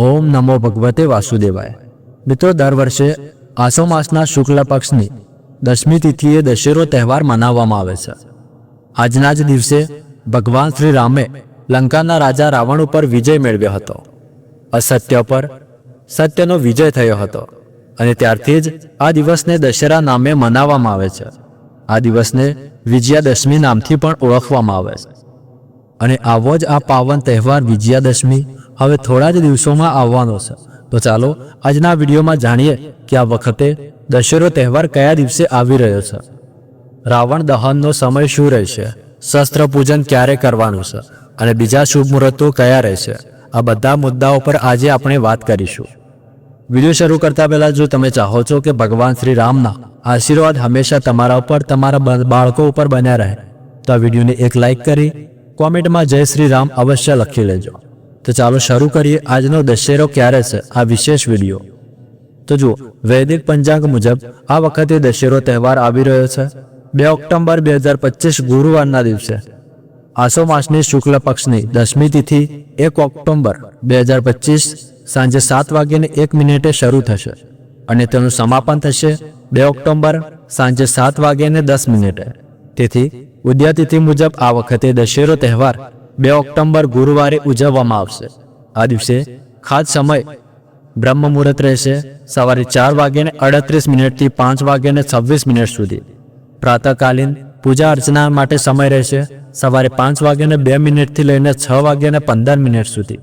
ઓમ નમો ભગવતે વાસુદેવાય. મિત્રો, દર વર્ષે આસો માસના શુક્લ પક્ષની દસમી તિથિએ દશેરો તહેવાર મનાવવામાં આવે છે. આજના જ દિવસે ભગવાન શ્રી રામે લંકાના રાજા રાવણ ઉપર વિજય મેળવ્યો હતો. અસત્ય પર સત્યનો વિજય થયો હતો અને ત્યારથી જ આ દિવસને દશેરા નામે મનાવવામાં આવે છે. આ દિવસને વિજયાદશમી નામથી પણ ઓળખવામાં આવે છે. અને આવો જ આ પાવન તહેવાર વિજયાદશમી હવે થોડા જ દિવસોમાં આવવાનો છે. તો ચાલો આજના વિડીયોમાં જાણીએ કે આ વખતે દશેરો તહેવાર કયા દિવસે આવી રહ્યો છે. રાવણ દહનનો સમય શું રહેશે? શસ્ત્ર પૂજન ક્યારે કરવાનું છે? અને બીજા શુભ મુહૂર્તો કયા રહેશે? આ બધા મુદ્દાઓ પર આજે આપણે વાત કરીશું. વીડિયો શરૂ કરતા પહેલા જો તમે ચાહો છો કે ભગવાન શ્રી રામના આશીર્વાદ હંમેશા તમારા ઉપર, તમારા બાળકો ઉપર બન્યા રહે, તો આ વિડીયોને એક લાઈક કરી, કોમેન્ટમાં જય શ્રી રામ અવશ્ય લખી લેજો. તો ચાલો શરૂ કરીએ આજનો દશેરો ક્યારે છે? આ વિશેષ વીડિયો તો જુઓ, વૈદિક પંચાંગ મુજબ આ વખતે દશેરો તહેવાર આવી રહ્યો છે. બે ઓક્ટોબર બે હજાર પચીસ ગુરુવારના દિવસે. આસો માસની શુક્લ પક્ષની દસમી તિથિ, એક ઓક્ટોબર બે હજાર પચીસ સાંજે સાત વાગ્યાને એક મિનિટે શરૂ થશે અને તેનું સમાપન થશે બે ઓક્ટોબર સાંજે સાત વાગ્યાને દસ મિનિટે. તેથી ઉદ્યાતિથિ મુજબ આ વખતે દશેરો તહેવાર બે ઓક્ટોબર ગુરુવારે ઉજવવામાં આવશે. આ દિવસે ખાસ સમય બ્રહ્મ મુહૂર્ત રહેશે. સવારે ચાર વાગ્યાને અડત્રીસ મિનિટથી પાંચ વાગ્યાને છવ્વીસ મિનિટ સુધી. પ્રાતઃકાલીન પૂજા અર્ચના માટે સમય રહેશે. સવારે પાંચ વાગ્યાને બે મિનિટથી લઈને છ વાગ્યાને પંદર મિનિટ સુધી.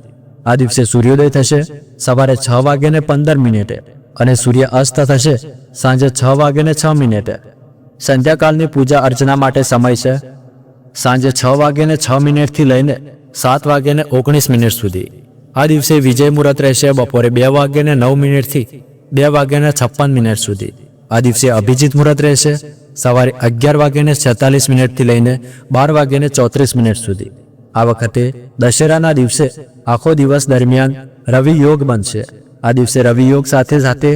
આ દિવસે સૂર્યોદય થશે. સવારે છ વાગ્યાને પંદર મિનિટે અને સૂર્ય અસ્ત થશે. સાંજે છ વાગ્યાને છ મિનિટે. સંધ્યાકાળની પૂજા અર્ચના માટે સમય છે. સાંજે છ વાગ્યાને છ મિનિટથી લઈને સાત વાગ્યાને ઓગણીસ મિનિટ સુધી. આ દિવસે વિજય મુહૂર્ત રહેશે બપોરે બે વાગ્યાને નવ મિનિટથી બે વાગ્યાને છપ્પન મિનિટ સુધી. આ દિવસે અભિજીત મુહૂર્ત રહેશે સવારે અગિયાર વાગ્યાને છેતાલીસ મિનિટથી લઈને બાર વાગ્યાને ચોત્રીસ મિનિટ સુધી. આ વખતે દશેરાના દિવસે આખો દિવસ દરમિયાન રવિ યોગ બનશે. આ દિવસે રવિ યોગ સાથે સાથે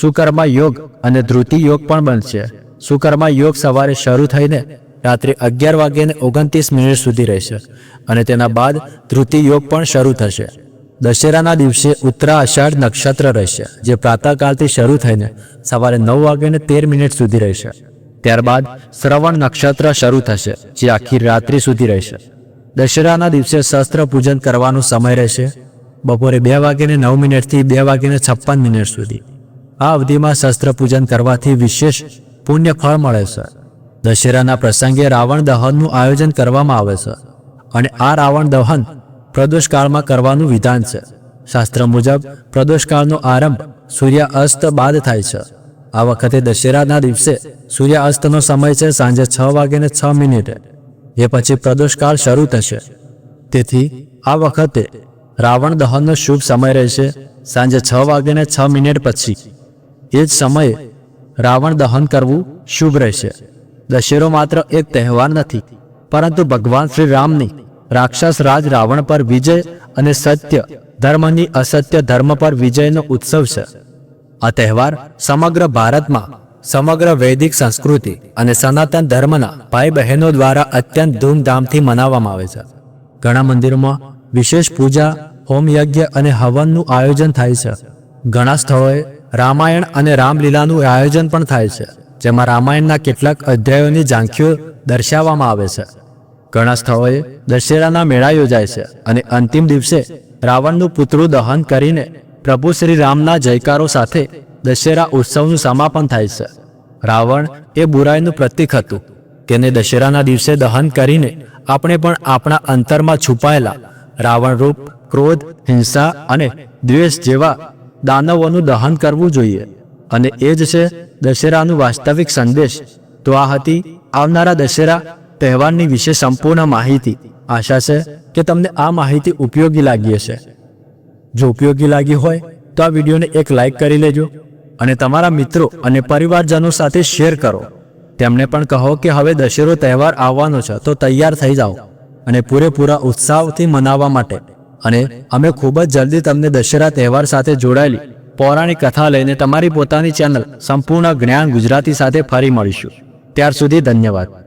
સુકર્મા યોગ અને ધ્રુતિ યોગ પણ બનશે. સુકર્મા યોગ સવારે શરૂ થઈને રાત્રે અગિયાર વાગ્યાને ઓગણત્રીસ મિનિટ સુધી રહેશે અને તેના બાદ ધૃતિ યોગ પણ શરૂ થશે. દશેરાના દિવસે ઉત્તરા અષાઢ નક્ષત્ર રહેશે, જે પ્રાતઃકાલથી શરૂ થઈને સવારે નવ વાગ્યાને તેર મિનિટ સુધી રહેશે. ત્યારબાદ શ્રવણ નક્ષત્ર શરૂ થશે, જે આખી રાત્રિ સુધી રહેશે. દશેરાના દિવસે શસ્ત્ર પૂજન કરવાનો સમય રહેશે, બપોરે બે વાગ્યાને નવ મિનિટથી બે વાગ્યાને છપ્પન મિનિટ સુધી. આ અવધિમાં શસ્ત્ર પૂજન કરવાથી વિશેષ પુણ્ય ફળ મળે છે. દશેરાના પ્રસંગે રાવણ દહનનું આયોજન કરવામાં આવે છે અને આ રાવણ દહન પ્રદોષકાળમાં કરવાનું વિધાન છે. શાસ્ત્ર મુજબ, પ્રદોષકાળનો આરંભ સૂર્ય અસ્ત બાદ થાય છે. આ વખતે દશેરાના દિવસે સૂર્ય અસ્તનો સમય છે સાંજે છ વાગ્યાને છ મિનિટે. એ પછી પ્રદોષકાળ શરૂ થશે. તેથી, આ વખતે રાવણ દહનનો શુભ સમય રહેશે સાંજે છ વાગ્યાને છ મિનિટ પછી. એ જ સમયે રાવણ દહન કરવું શુભ રહેશે. દશેરો માત્ર એક તહેવાર નથી, પરંતુ ભગવાન શ્રી રામની રાક્ષસ રાજ રાવણ પર વિજય અને સત્ય ધર્મની અસત્ય ધર્મ પર વિજયનો ઉત્સવ છે. આ તહેવાર સમગ્ર ભારતમાં સમગ્ર વૈદિક સંસ્કૃતિ અને સનાતન ધર્મના ભાઈ બહેનો દ્વારા અત્યંત ધૂમધામથી મનાવવામાં આવે છે. ઘણા મંદિરોમાં વિશેષ પૂજા, હોમ યજ્ઞ અને હવનનું આયોજન થાય છે. ઘણા સ્થળોએ રામાયણ અને રામલીલાનું આયોજન પણ થાય છે. જેમાં રામાયણના કેટલાક અધ્યાયોની ઝાંખીઓ દર્શાવવામાં આવે છે. ઘણા સ્થળોએ દશેરાના મેળા યોજાય છે અને અંતિમ દિવસે રાવણનું પુતળું દહન કરીને પ્રભુ શ્રી રામના જયકારો સાથે દશેરા ઉત્સવનું સમાપન થાય છે. રાવણ એ બુરાઈનું પ્રતીક હતું તેને દશેરાના દિવસે દહન કરીને આપણે પણ આપણા અંતરમાં છુપાયેલા રાવણ રૂપ, ક્રોધ, હિંસા અને દ્વેષ જેવા દાનવોનું દહન કરવું જોઈએ. અને એ જ છે દશેરાનું વાસ્તવિક સંદેશ. તો આ હતી આવનારા દશેરા તહેવારની વિશે સંપૂર્ણ માહિતી. આશા છે કે તમને આ માહિતી ઉપયોગી લાગી હશે. જો ઉપયોગી લાગી હોય, તો આ વિડીયોને એક લાઈક કરી લેજો અને તમારા મિત્રો અને પરિવારજનો સાથે શેર કરો. તેમને પણ કહો કે હવે દશેરો તહેવાર આવવાનો છે, તો તૈયાર થઈ જાઓ અને પૂરેપૂરા ઉત્સાહથી મનાવવા માટે. અને અમે ખૂબ જ જલ્દી તમને દશેરા તહેવાર સાથે જોડાયેલી પૌરાણિક કથા લઈને તમારી પોતાની ચેનલ સંપૂર્ણ જ્ઞાન ગુજરાતી સાથે ફરી મળીશું. ત્યાર સુધી ધન્યવાદ.